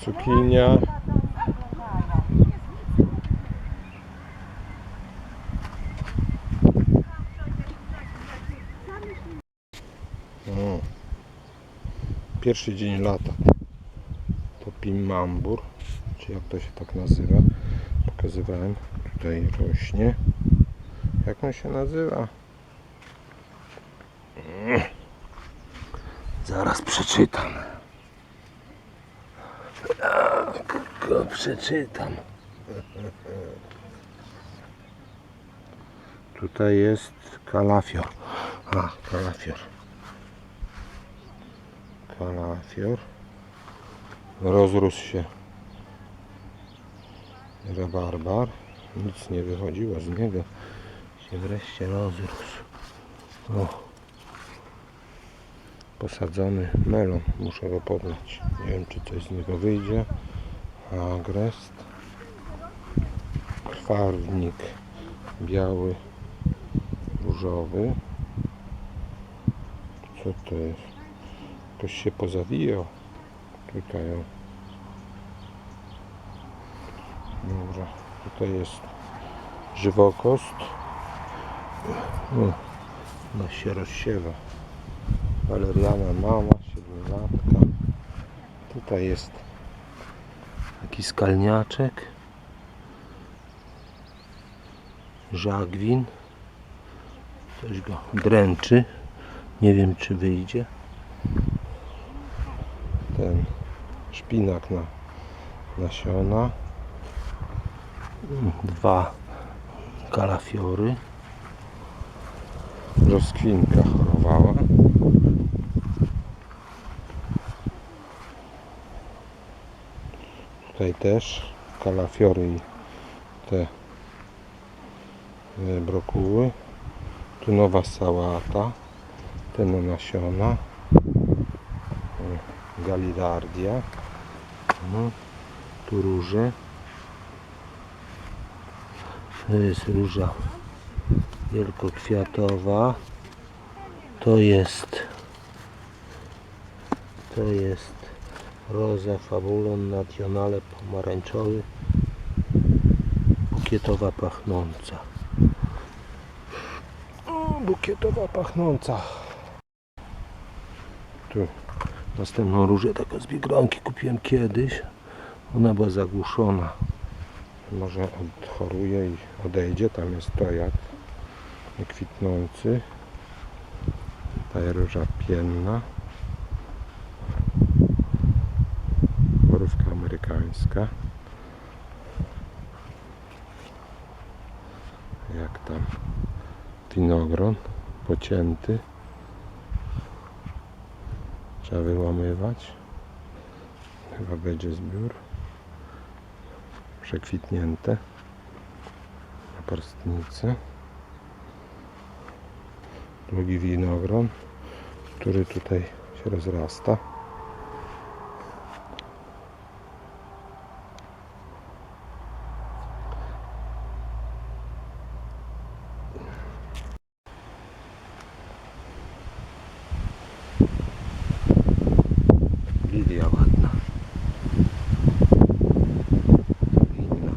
cukinia. O. Pierwszy dzień lata. To Pimambur, czy jak to się tak nazywa. Pokazywałem. Tutaj rośnie. Jak on się nazywa? Mm. Zaraz przeczytam. Tak, go przeczytam. Tutaj jest kalafior. A, kalafior. Kalafior. Rozrósł się rabarbar. Nic nie wychodziło z niego. Się wreszcie rozrósł. O. Posadzony melon. Muszę go podlać. Nie wiem czy coś z niego wyjdzie. Agrest. Krwawnik biały, różowy. Co to jest? Ktoś się pozawijał. Tutaj. Dobra, tutaj jest żywokost. No się rozsiewa. Waleriana mama, 7 latka. Tutaj jest taki skalniaczek. Żagwin. Coś go dręczy. Nie wiem czy wyjdzie. Ten szpinak na nasiona. Dwa kalafiory. Rozkwinka chorowała. Tutaj też kalafiory i te e, brokuły. Tu nowa sałata. Te na nasiona. E, Galidardia. No. Tu róże. To jest róża wielkokwiatowa. To jest to jest roza fabulon nationale pomarańczowy bukietowa pachnąca. O, bukietowa pachnąca. Tu następną różę taką z Biedronki kupiłem kiedyś. Ona była zagłuszona. Może odchoruje i odejdzie. Tam jest tojak kwitnący ta róża pienna amerykańska. Jak tam? Winogron pocięty. Trzeba wyłamywać. Chyba będzie zbiór. Przekwitnięte. Na porstnicy drugi winogron który tutaj się rozrasta Lilia ładna. Inna.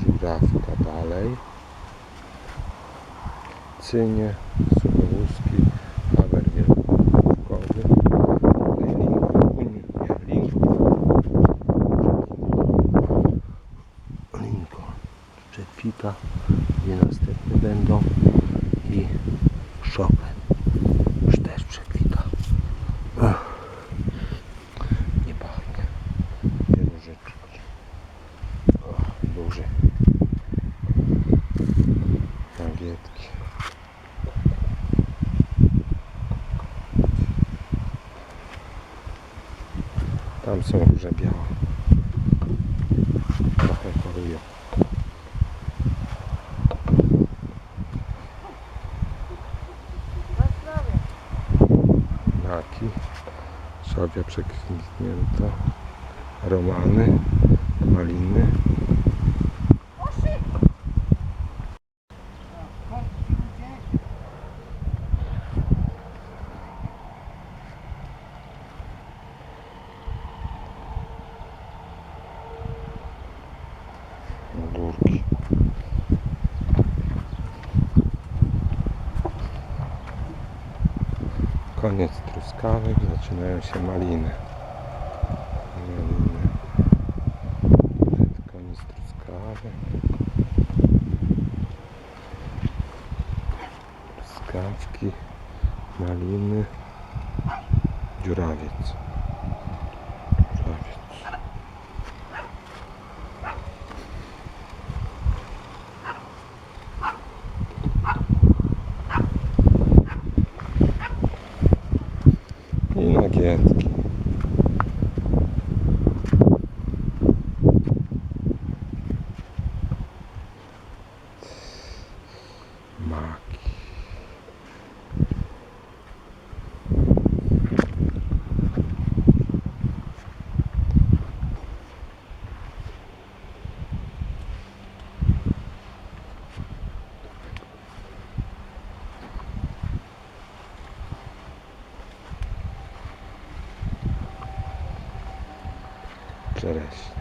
Żurawka dalej. Cynie, nie, Lincoln. Lincoln. Czepita, gdzie następne będą i Chopin. Tam są róże białe. Trochę chorują. Naki, szawia przekwitnięta, romany, maliny. Koniec truskawek, zaczynają się maliny. Maliny. Koniec truskawek. Truskawki, maliny, dziurawiec. I nagietki. સરસ